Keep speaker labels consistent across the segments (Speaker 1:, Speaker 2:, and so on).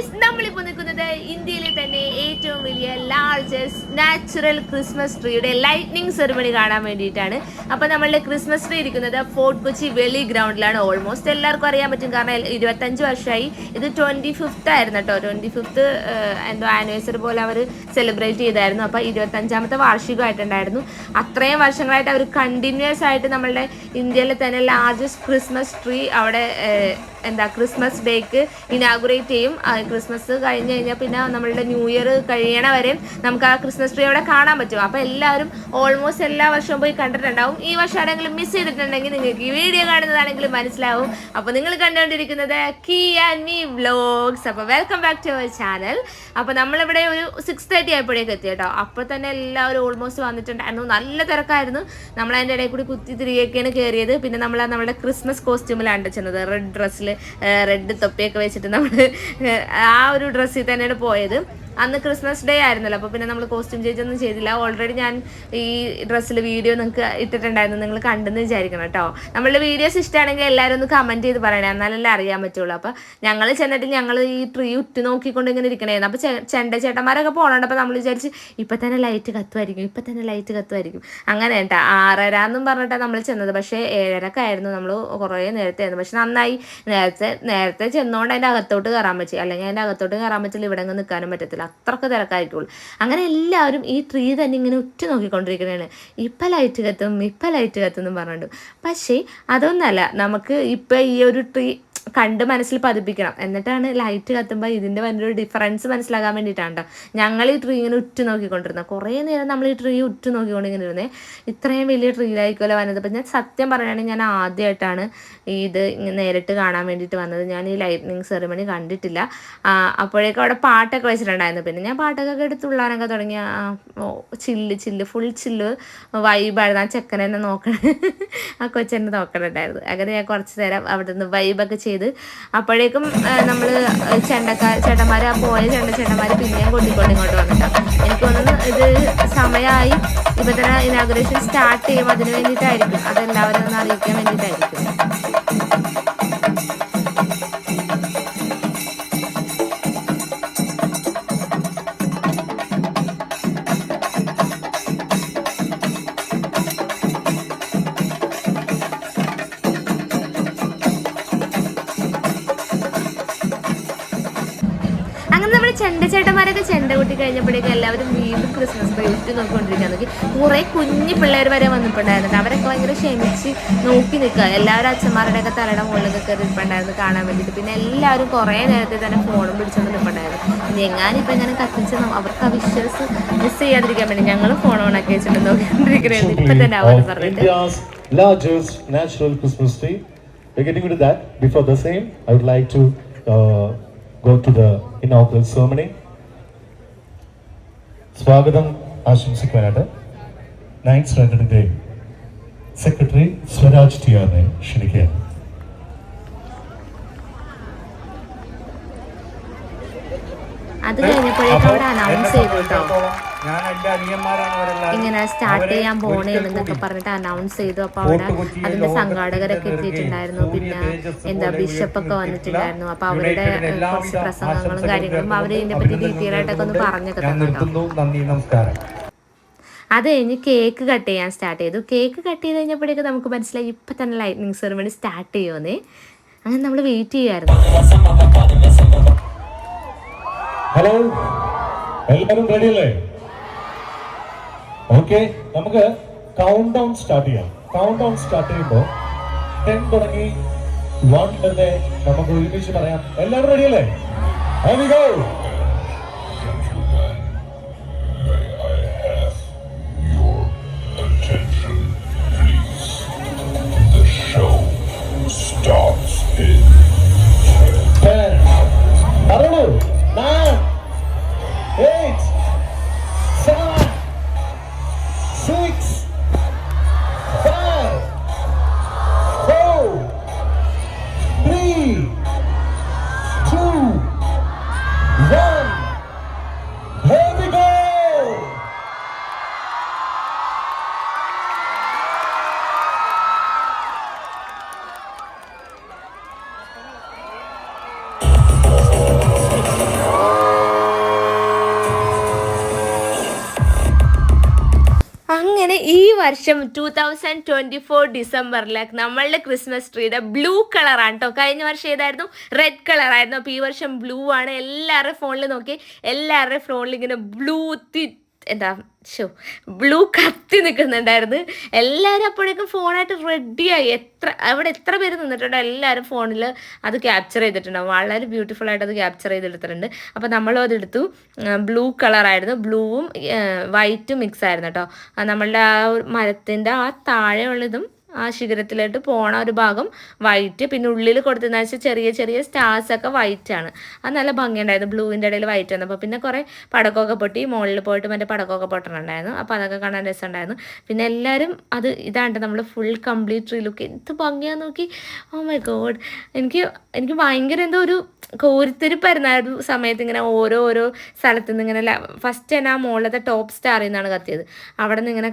Speaker 1: Guys നമ്മളിപ്പോൾ നിൽക്കുന്നത് ഇന്ത്യയിലെ തന്നെ ഏറ്റവും വലിയ ലാർജസ്റ്റ് നാച്ചുറൽ ക്രിസ്മസ് ട്രീയുടെ ലൈറ്റ്നിങ് സെറിമണി കാണാൻ വേണ്ടിയിട്ടാണ്. അപ്പോൾ നമ്മളുടെ ക്രിസ്മസ് ട്രീ ഇരിക്കുന്നത് ഫോർട്ട് കൊച്ചി വെളി ഗ്രൗണ്ടിലാണ് ഓൾമോസ്റ്റ് എല്ലാവർക്കും അറിയാൻ പറ്റും. കാരണം ഇരുപത്തഞ്ച് വർഷമായി. ഇത് ട്വന്റി ഫിഫ്ത്ത് ആയിരുന്നു കേട്ടോ ട്വന്റി ഫിഫ്ത്ത് എന്തോ ആനിവേഴ്സറി പോലെ അവർ സെലിബ്രേറ്റ് ചെയ്തായിരുന്നു. അപ്പോൾ ഇരുപത്തഞ്ചാമത്തെ വാർഷികമായിട്ടുണ്ടായിരുന്നു. അത്രയും വർഷങ്ങളായിട്ട് അവർ കണ്ടിന്യൂസ് ആയിട്ട് നമ്മളുടെ ഇന്ത്യയിലെ തന്നെ ലാർജസ്റ്റ് ക്രിസ്മസ് ട്രീ അവിടെ എന്താ ക്രിസ്മസ് ഡേക്ക് ഇനാഗുറേറ്റ് ചെയ്യും. ക്രിസ്മസ് കഴിഞ്ഞ് കഴിഞ്ഞാൽ പിന്നെ നമ്മളുടെ ന്യൂ ഇയർ കഴിയണ വരെ നമുക്ക് ആ ക്രിസ്മസ് ട്രീ അവിടെ കാണാൻ പറ്റും. അപ്പോൾ എല്ലാവരും ഓൾമോസ്റ്റ് എല്ലാ വർഷവും പോയി കണ്ടിട്ടുണ്ടാവും. ഈ വർഷം ആരെങ്കിലും മിസ് ചെയ്തിട്ടുണ്ടെങ്കിൽ നിങ്ങൾക്ക് ഈ വീഡിയോ കാണുന്നതാണെങ്കിൽ മനസ്സിലാവും. അപ്പോൾ നിങ്ങൾ കണ്ടുകൊണ്ടിരിക്കുന്നത് കീ ആൻഡ് മീ വ്ലോഗ്സ് അപ്പോൾ welcome back to our channel അപ്പോൾ നമ്മളിവിടെ ഒരു സിക്സ് തേർട്ടി ആയപ്പോഴേക്ക് എത്തി കേട്ടോ. അപ്പോൾ തന്നെ എല്ലാവരും ഓൾമോസ്റ്റ് വന്നിട്ടുണ്ടായിരുന്നു. നല്ല തിരക്കായിരുന്നു. നമ്മൾ അതിന്റെ ഇടയിൽ കൂടി കുത്തി തിരികെയൊക്കെയാണ് കയറിയത്. പിന്നെ നമ്മൾ നമ്മുടെ ക്രിസ്മസ് കോസ്റ്റ്യൂമിലാണ് ചെന്നത്. റെഡ് ഡ്രസ്സിൽ റെഡ് തൊപ്പിയൊക്കെ വെച്ചിട്ട് നമ്മൾ ആ ഒരു ഡ്രസ്സിൽ തന്നെയാണ് പോയത്. അന്ന് ക്രിസ്മസ് ഡേ ആയിരുന്നല്ലോ അപ്പോൾ പിന്നെ നമ്മൾ കോസ്റ്റ്യൂം ചേഞ്ച് ഒന്നും ചെയ്തില്ല. ഓൾറെഡി ഞാൻ ഈ ഡ്രസ്സിൽ വീഡിയോ നിങ്ങൾക്ക് ഇട്ടിട്ടുണ്ടായിരുന്നു. നിങ്ങൾ കണ്ടെന്ന് വിചാരിക്കണം കേട്ടോ. നമ്മളുടെ വീഡിയോസ് ഇഷ്ടമാണെങ്കിൽ എല്ലാവരും ഒന്ന് കമന്റ് ചെയ്ത് പറയണേ. എന്നാലല്ലേ അറിയാൻ പറ്റുള്ളൂ. അപ്പോൾ ഞങ്ങൾ ചെന്നിട്ട് ഞങ്ങൾ ഈ ട്രീ ഉറ്റു നോക്കിക്കൊണ്ട് ഇങ്ങനെ ഇരിക്കണമായിരുന്നു അപ്പോൾ ചെണ്ട ചേട്ടന്മാരൊക്കെ പോകണുണ്ട് അപ്പോൾ നമ്മൾ വിചാരിച്ച് ഇപ്പം തന്നെ ലൈറ്റ് കത്തുമായിരിക്കും ഇപ്പം തന്നെ ലൈറ്റ് കത്തുമായിരിക്കും അങ്ങനെ കേട്ടോ. ആറര എന്നും പറഞ്ഞിട്ടാണ് നമ്മൾ ചെന്നത്. പക്ഷേ ഏഴരക്കായിരുന്നു നമ്മൾ കുറേ നേരത്തെ ആയിരുന്നു പക്ഷെ നന്നായി. നേരത്തെ നേരത്തെ ചെന്നുകൊണ്ട് അതിന്റെ അകത്തോട്ട് കയറാൻ പറ്റി. അല്ലെങ്കിൽ അതിന്റെ അകത്തോട്ട് കയറാൻ പറ്റില്ല. ഇവിടെ നിൽക്കാനും പറ്റത്തില്ല. അത്രയ്ക്ക് തിരക്കായിട്ടുള്ളൂ. അങ്ങനെ എല്ലാവരും ഈ ട്രീ തന്നെ ഇങ്ങനെ ഉറ്റു നോക്കിക്കൊണ്ടിരിക്കുകയാണ് ഇപ്പം ലൈറ്റ് കത്തും ഇപ്പം ലൈറ്റ് കത്തും എന്ന് പറഞ്ഞിട്ടുണ്ട് പക്ഷേ അതൊന്നല്ല. നമുക്ക് ഇപ്പം ഈ ഒരു ട്രീ കണ്ട് മനസ്സിൽ പതിപ്പിക്കണം. എന്നിട്ടാണ് ലൈറ്റ് കത്തുമ്പോൾ ഇതിന്റെ വലിയൊരു ഡിഫറൻസ് മനസ്സിലാക്കാൻ വേണ്ടിയിട്ടാണ് ഞങ്ങൾ ഈ ട്രീ ഇങ്ങനെ ഉറ്റു നോക്കിക്കൊണ്ടിരുന്നത്. കുറേ നേരം നമ്മൾ ഈ ട്രീ ഉറ്റു നോക്കിക്കൊണ്ട് ഇങ്ങനെ ഇരുന്നേ ഇത്രയും വലിയ ട്രീയിലായിരിക്കുമല്ലോ വന്നത്. അപ്പം ഞാൻ സത്യം പറയുകയാണെങ്കിൽ ഞാൻ ആദ്യമായിട്ടാണ് ഇത് നേരിട്ട് കാണാൻ വേണ്ടിയിട്ട് വന്നത്. ഞാൻ ഈ ലൈറ്റ്നിങ് സെറിമണി കണ്ടിട്ടില്ല. അപ്പോഴേക്കും അവിടെ പാട്ടൊക്കെ വെച്ചിട്ടുണ്ടായിരുന്നു. പിന്നെ ഞാൻ പാട്ടൊക്കെ എടുത്ത് ഉള്ളാനൊക്കെ തുടങ്ങി. ചില്ല് ചില്ല് ഫുൾ ചില്ല് വൈബായിരുന്നു ആ ചെക്കനെന്നെ നോക്കണം ആ കൊച്ചെന്നെ നോക്കണുണ്ടായിരുന്നു. അങ്ങനെ ഞാൻ കുറച്ച് നേരം അവിടെ നിന്ന് വൈബൊക്കെ ചെയ്ത്. അപ്പോഴേക്കും നമ്മൾ ചെണ്ടക്കാർ ചേട്ടന്മാർ ആ പോയ ചെണ്ട ചേട്ടന്മാർ പിന്നെയും കൊണ്ടിക്കൊണ്ട് ഇങ്ങോട്ട് വന്നിട്ടാണ് എനിക്ക് തോന്നുന്നു ഇത് സമയമായി ഇപ്പം തന്നെ ഇനാഗ്രേഷൻ സ്റ്റാർട്ട് ചെയ്യും. അതിന് വേണ്ടിയിട്ടായിരിക്കും. അതെല്ലാവരും ഒന്ന് അറിയിക്കാൻ വേണ്ടിയിട്ടായിരിക്കും. ചെണ്ട ചേട്ടന്മാരൊക്കെ ചെണ്ട കൂട്ടി കഴിഞ്ഞപ്പോഴേക്കും എല്ലാവരും വീണ്ടും ക്രിസ്മസ് ട്രീ നോക്കിക്കൊണ്ടിരിക്കാൻ നോക്കി കുറേ കുഞ്ഞു പിള്ളേർ വരെ വന്നിട്ടുണ്ടായിരുന്നു അവരൊക്കെ ഭയങ്കര ക്ഷമിച്ച് നോക്കി നിൽക്കുക. എല്ലാവരും അച്ഛന്മാരുടെയൊക്കെ തലയുടെ മുകളിൽ കയറി നിൽപ്പുണ്ടായിരുന്നു കാണാൻ വേണ്ടിയിട്ട്. പിന്നെ എല്ലാവരും കുറേ നേരത്തെ തന്നെ ഫോണും പിടിച്ചുകൊണ്ട് നിൽപ്പുണ്ടായിരുന്നു. ഇനി എങ്ങാനിപ്പോൾ എങ്ങനെ കത്തിച്ച് അവർക്ക് ആ വിഷ്വൽസ് മിസ് ചെയ്യാതിരിക്കാൻ വേണ്ടി ഞങ്ങളും ഫോൺ ഓൺ ആക്കി വെച്ചിട്ട് നോക്കിക്കൊണ്ടിരിക്കുന്നത് ഇപ്പം തന്നെ അവർ പറഞ്ഞിട്ട്.
Speaker 2: Largest natural Christmas tree. We're getting into that. Before the same, I would like to uh, go to the inaugural ceremony. സ്വാഗതം ആശംസിക്കാനായിട്ട് നയൻത് സ്റ്റാൻഡേർഡിന്റെ സെക്രട്ടറി സ്വരാജ് ടി ആറിനെ ക്ഷണിക്കുകയാണ്
Speaker 1: അത് കഴിഞ്ഞപ്പോഴേക്കും അവിടെ അനൗൺസ് ചെയ്തു കേട്ടോ ഇങ്ങനെ സ്റ്റാർട്ട് ചെയ്യാൻ പോണേന്നൊക്കെ പറഞ്ഞിട്ട് അനൗൺസ് ചെയ്തു. അപ്പൊ അവിടെ അതിന്റെ സംഘാടകരൊക്കെ എത്തിയിട്ടുണ്ടായിരുന്നു. പിന്നെ എന്താ ബിഷപ്പൊക്കെ വന്നിട്ടുണ്ടായിരുന്നു. അപ്പൊ അവരുടെ കുറച്ച് പ്രസംഗങ്ങളും കാര്യങ്ങളും അവർ ഇതിനെ പറ്റി ഡീറ്റെയിൽ ആയിട്ടൊക്കെ ഒന്ന് പറഞ്ഞൊക്കെ അത് കഴിഞ്ഞ് കേക്ക് കട്ട് ചെയ്യാൻ സ്റ്റാർട്ട് ചെയ്തു. കേക്ക് കട്ട് ചെയ്ത് കഴിഞ്ഞപ്പോഴേക്കും നമുക്ക് മനസ്സിലായി ഇപ്പൊ തന്നെ ലൈറ്റ്നിങ് സെറിമണി സ്റ്റാർട്ട് ചെയ്യുമെന്നേ. അങ്ങനെ നമ്മൾ വെയിറ്റ് ചെയ്യായിരുന്നു
Speaker 2: ഹലോ എല്ലാവരും റെഡി അല്ലേ? ഓക്കെ നമുക്ക് കൗണ്ട് ഡൗൺ സ്റ്റാർട്ട് ചെയ്യാം. കൗണ്ട് ഡൗൺ സ്റ്റാർട്ട് ചെയ്യുമ്പോൾ ടെൻ തുടങ്ങി വൺ വരെ നമുക്ക് ഒരുമിച്ച് പറയാം. എല്ലാവരും റെഡി അല്ലേ?
Speaker 1: ഈ വർഷം ടൂ തൗസൻഡ് ട്വന്റി ഫോർ ഡിസംബറിൽ നമ്മളുടെ ക്രിസ്മസ് ട്രീയുടെ ബ്ലൂ കളറാണ് കേട്ടോ കഴിഞ്ഞ വർഷം ഏതായിരുന്നു? റെഡ് കളറായിരുന്നു അപ്പോൾ ഈ വർഷം ബ്ലൂ ആണ്. എല്ലാവരുടെ ഫോണിൽ നോക്കി എല്ലാവരുടെ ഫോണിൽ ഇങ്ങനെ ബ്ലൂ തി എന്താ ഷോ ബ്ലൂ കത്തി നിൽക്കുന്നുണ്ടായിരുന്നു എല്ലാവരും അപ്പോഴേക്കും ഫോണായിട്ട് റെഡിയായി എത്ര അവിടെ എത്ര പേര് നിന്നിട്ടുണ്ടോ? എല്ലാവരും ഫോണിൽ അത് ക്യാപ്ചർ ചെയ്തിട്ടുണ്ടാവും. വളരെ ബ്യൂട്ടിഫുൾ ആയിട്ട് അത് ക്യാപ്ചർ ചെയ്തെടുത്തിട്ടുണ്ട്. അപ്പോൾ നമ്മളും അതെടുത്തു. ബ്ലൂ കളറായിരുന്നു ബ്ലൂവും വൈറ്റും മിക്സ് ആയിരുന്നു കേട്ടോ. നമ്മളുടെ ആ മരത്തിന്റെ ആ താഴെയുള്ളതും ആ ശിഖരത്തിലോട്ട് പോണ ഒരു ഭാഗം വൈറ്റ് പിന്നെ ഉള്ളിൽ കൊടുത്തതെന്ന് വെച്ചാൽ ചെറിയ ചെറിയ സ്റ്റാർസ് ഒക്കെ വൈറ്റ് ആണ്. അത് നല്ല ഭംഗിയുണ്ടായിരുന്നു. ബ്ലൂവിന്റെ ഇടയിൽ വൈറ്റ് വന്നപ്പോൾ പിന്നെ കുറേ പടക്കമൊക്കെ പൊട്ടി മുകളിൽ പോയിട്ട് മറ്റേ പടക്കമൊക്കെ പൊട്ടണുണ്ടായിരുന്നു. അപ്പോൾ അതൊക്കെ കാണാൻ രസമുണ്ടായിരുന്നു. പിന്നെ എല്ലാവരും അത് ഇതാണ്ട് നമ്മൾ ഫുൾ കംപ്ലീറ്റ് ട്രീ ലുക്ക് എന്ത് ഭംഗിയാന്ന് നോക്കി. ഓ മൈ ഗോഡ് എനിക്ക് എനിക്ക് ഭയങ്കര എന്തോ ഒരു കോരിത്തിരിപ്പായിരുന്നു ആ ഒരു സമയത്ത് ഇങ്ങനെ ഓരോ ഓരോ സ്ഥലത്തു നിന്ന് ഇങ്ങനെ ഫസ്റ്റ് തന്നെ ആ മുകളിലത്തെ ടോപ്പ് സ്റ്റാറിൽ നിന്നാണ് കത്തിയത്. അവിടെ നിന്ന് ഇങ്ങനെ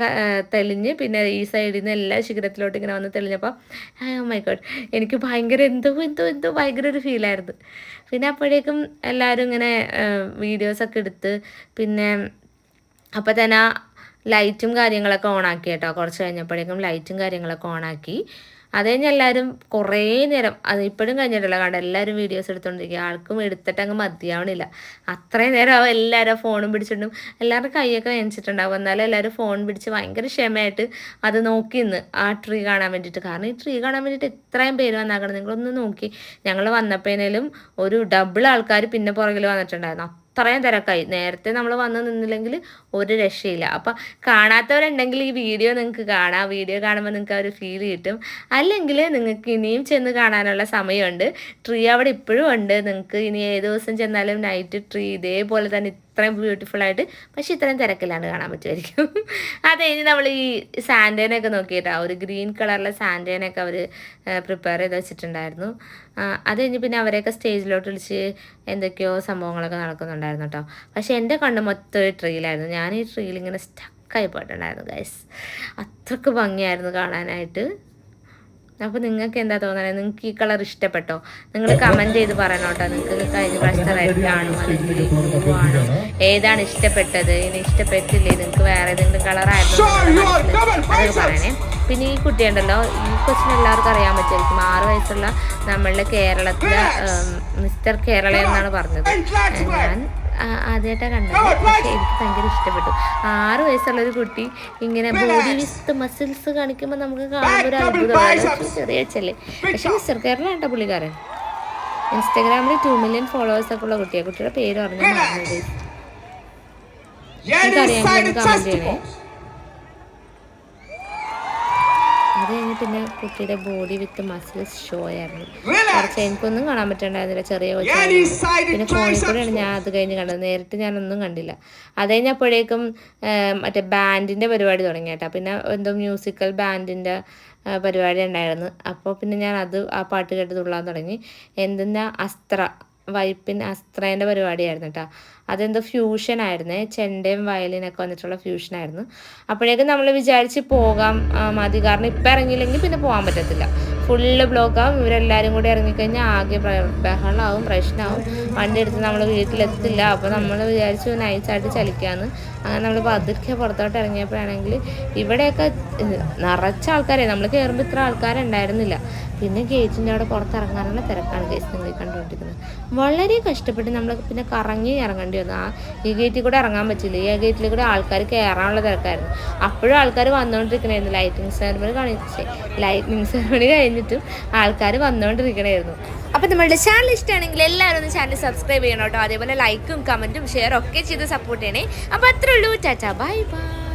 Speaker 1: തെളിഞ്ഞ് പിന്നെ ഈ സൈഡിൽ നിന്ന് എല്ലാ ശിഖരത്തിലോട്ട് ഇങ്ങനെ വന്ന് തെളിഞ്ഞപ്പോൾ മൈ ഗോഡ് എനിക്ക് ഭയങ്കര എന്തോ എന്തോ എന്തോ ഭയങ്കര ഒരു ഫീലായിരുന്നു പിന്നെ അപ്പോഴേക്കും എല്ലാവരും ഇങ്ങനെ വീഡിയോസൊക്കെ എടുത്ത് പിന്നെ അപ്പോൾ തന്നെ ലൈറ്റും കാര്യങ്ങളൊക്കെ ഓണാക്കി കേട്ടോ. കുറച്ച് കഴിഞ്ഞപ്പോഴേക്കും ലൈറ്റും കാര്യങ്ങളൊക്കെ ഓണാക്കി അത് കഴിഞ്ഞ് എല്ലാവരും കുറേ നേരം അത് ഇപ്പോഴും കഴിഞ്ഞിട്ടില്ല കാരണം എല്ലാവരും വീഡിയോസ് എടുത്തുകൊണ്ടിരിക്കുക ആൾക്കും എടുത്തിട്ട് അങ്ങ് മതിയാവണില്ല. അത്രയും നേരം അവ എല്ലാവരും ഫോണും പിടിച്ചിട്ടും. എല്ലാവരുടെ കൈയൊക്കെ വേനിച്ചിട്ടുണ്ടാവും. എന്നാലും എല്ലാവരും ഫോൺ പിടിച്ച് ഭയങ്കര ക്ഷമയായിട്ട് അത് നോക്കി നിന്ന് ആ ട്രീ കാണാൻ വേണ്ടിയിട്ട്. കാരണം ഈ ട്രീ കാണാൻ വേണ്ടിയിട്ട് ഇത്രയും പേര് വന്നാക്കണം നിങ്ങളൊന്ന് നോക്കി. ഞങ്ങൾ വന്നപ്പോഴേലും ഒരു ഡബിൾ ആൾക്കാർ പിന്നെ പുറകിൽ വന്നിട്ടുണ്ടായിരുന്നു. അത്രയും തിരക്കായി. നേരത്തെ നമ്മൾ വന്ന് നിന്നില്ലെങ്കിൽ ഒരു രക്ഷയില്ല. അപ്പം കാണാത്തവരുണ്ടെങ്കിൽ ഈ വീഡിയോ നിങ്ങൾക്ക് കാണാം. വീഡിയോ കാണുമ്പോൾ നിങ്ങൾക്ക് ആ ഒരു ഫീൽ കിട്ടും. അല്ലെങ്കിൽ നിങ്ങൾക്ക് ഇനിയും ചെന്ന് കാണാനുള്ള സമയമുണ്ട്. ട്രീ അവിടെ ഇപ്പോഴും ഉണ്ട്. നിങ്ങൾക്ക് ഇനി ഏത് ദിവസം ചെന്നാലും നൈറ്റ് ട്രീ ഇതേപോലെ തന്നെ ഇത്രയും ബ്യൂട്ടിഫുൾ ആയിട്ട് പക്ഷെ ഇത്രയും തിരക്കില്ലാണ്ട് കാണാൻ പറ്റുമായിരിക്കും. അത് ഇനി നമ്മൾ ഈ സാൻഡേനൊക്കെ നോക്കിയിട്ടാണ് ഒരു ഗ്രീൻ കളറിലെ സാൻഡേനൊക്കെ അവർ പ്രിപ്പയർ ചെയ്ത് വെച്ചിട്ടുണ്ടായിരുന്നു. അത് കഴിഞ്ഞ് പിന്നെ അവരെയൊക്കെ സ്റ്റേജിലോട്ട് വിളിച്ച് എന്തൊക്കെയോ സംഭവങ്ങളൊക്കെ നടക്കുന്നുണ്ടായിരുന്നു കേട്ടോ പക്ഷെ എന്റെ കണ്ണ് മൊത്തം ഒരു ട്രീലായിരുന്നു. ഞാൻ ഈ ട്രീലിങ്ങനെ സ്റ്റക്കായി പോയിട്ടുണ്ടായിരുന്നു ഗൈസ് അത്രയ്ക്ക് ഭംഗിയായിരുന്നു കാണാനായിട്ട്. അപ്പോൾ നിങ്ങൾക്ക് എന്താ തോന്നണേ? നിങ്ങൾക്ക് ഈ കളർ ഇഷ്ടപ്പെട്ടോ? നിങ്ങൾ കമന്റ് ചെയ്ത് പറയണം കേട്ടോ. നിങ്ങൾക്ക് കഴിഞ്ഞ പ്രാവശ്യത്തെ റെഡ് ആണോ? അല്ലെങ്കിൽ ആണോ? ഏതാണ് ഇഷ്ടപ്പെട്ടത്? ഇനി ഇഷ്ടപ്പെട്ടില്ലേ? നിങ്ങൾക്ക് വേറെ ഏതെങ്കിലും കളറായിരുന്നു ആയിരുന്നു പറയണേ. പിന്നെ ഈ കുട്ടിയുണ്ടല്ലോ ഈ കൊച്ചിന് എല്ലാവർക്കും അറിയാൻ പറ്റുമായിരിക്കും. ആറ് വയസ്സുള്ള നമ്മളുടെ കേരളത്തിലെ മിസ്റ്റർ കേരള എന്നാണ് പറഞ്ഞത്. ഞാൻ ആദ്യമായിട്ടാണ് കണ്ടത്. പക്ഷേ എനിക്ക് ഭയങ്കര ഇഷ്ടപ്പെട്ടു. ആറ് വയസ്സുള്ള ഒരു കുട്ടി ഇങ്ങനെ ബോഡി വിത്ത് മസിൽസ് കാണിക്കുമ്പോൾ നമുക്ക് കാണുമ്പോൾ ഒരു അത്ഭുതമാണ്. ചെറിയ അച്ഛല്ലേ പക്ഷെ മിസ്റ്റർ കേരള കേട്ടോ പുള്ളിക്കാരൻ. ഇൻസ്റ്റാഗ്രാമിൽ ടു മില്യൺ ഫോളോവേഴ്സ് ഒക്കെ ഉള്ള കുട്ടിയാണ് കുട്ടിയുടെ പേര് പറഞ്ഞു മറന്നത് എനിക്കറിയാമെങ്കിൽ കമന്റ് ചെയ്യണേ. അത് കഴിഞ്ഞ് പിന്നെ കുട്ടിയുടെ ബോഡി വിത്ത് മസിൽസ് ഷോ ആയിരുന്നു. കുറച്ച് എനിക്കൊന്നും കാണാൻ പറ്റണ്ടായിരുന്നില്ല. ചെറിയ പിന്നെ ഫോണിൽ കൂടെയാണ് ഞാൻ അത് കഴിഞ്ഞ് കണ്ടത്. നേരിട്ട് ഞാനൊന്നും കണ്ടില്ല. അത് കഴിഞ്ഞപ്പോഴേക്കും മറ്റേ ബാൻഡിന്റെ പരിപാടി തുടങ്ങി കേട്ടോ പിന്നെ എന്തോ മ്യൂസിക്കൽ ബാൻഡിന്റെ പരിപാടി ഉണ്ടായിരുന്നു. അപ്പോൾ പിന്നെ ഞാൻ അത് ആ പാട്ട് കേട്ട് തുള്ളാൻ തുടങ്ങി. എന്തെന്നാ അസ്ത്ര. വൈപ്പിൻ അസ്ത്രേന്റെ പരിപാടിയായിരുന്നു കേട്ടോ അതെന്തോ ഫ്യൂഷൻ ആയിരുന്നേ. ചെണ്ടയും വയലിനൊക്കെ വന്നിട്ടുള്ള ഫ്യൂഷൻ ആയിരുന്നു. അപ്പോഴേക്കും നമ്മൾ വിചാരിച്ച് പോകാം. മതി. കാരണം ഇപ്പം ഇറങ്ങിയില്ലെങ്കിൽ പിന്നെ പോകാൻ പറ്റത്തില്ല. ഫുള്ള് ബ്ലോക്കാവും ഇവരെല്ലാവരും കൂടി ഇറങ്ങിക്കഴിഞ്ഞാൽ ആകെ ബഹളമാവും പ്രശ്നമാവും വണ്ടി എടുത്ത് നമ്മൾ വീട്ടിലെത്തില്ല. അപ്പോൾ നമ്മൾ വിചാരിച്ചു നൈസായിട്ട് ചലിക്കാമെന്ന് അങ്ങനെ നമ്മൾ പതുക്കെ പുറത്തോട്ട് ഇറങ്ങിയപ്പോഴാണെങ്കിൽ ഇവിടെയൊക്കെ നിറച്ച ആൾക്കാരെ നമ്മൾ കയറുമ്പോൾ ഇത്ര ആൾക്കാരുണ്ടായിരുന്നില്ല. പിന്നെ ഗേറ്റിന്റെ അവിടെ പുറത്തിറങ്ങാനുള്ള തിരക്കാണ് ഗേറ്റ് നിങ്ങൾ കണ്ടുകൊണ്ടിരിക്കുന്നത്. വളരെ കഷ്ടപ്പെട്ട് നമ്മൾ പിന്നെ കറങ്ങി ഇറങ്ങേണ്ടി വന്നു. ആ ഈ ഗേറ്റിൽ കൂടെ ഇറങ്ങാൻ പറ്റില്ല. ഈ ഗേറ്റിൽ കൂടെ ആൾക്കാർ കയറാനുള്ള തിരക്കായിരുന്നു. അപ്പോഴും ആൾക്കാർ വന്നുകൊണ്ടിരിക്കണായിരുന്നു. ലൈറ്റിംഗ് സെറമണി കാണിച്ചേ. ലൈറ്റിംഗ് സെറമണി കഴിഞ്ഞിട്ടും ആൾക്കാർ വന്നുകൊണ്ടിരിക്കണമായിരുന്നു അപ്പോൾ നമ്മളുടെ ചാനൽ ഇഷ്ടമാണെങ്കിൽ എല്ലാവരും ഒന്ന് ചാനൽ സബ്സ്ക്രൈബ് ചെയ്യണം കേട്ടോ. അതേപോലെ ലൈക്കും കമന്റും ഷെയർ ഒക്കെ ചെയ്ത് സപ്പോർട്ട് ചെയ്യണേ. അപ്പോൾ അത്രേ ഉള്ളൂ. Tata bye bye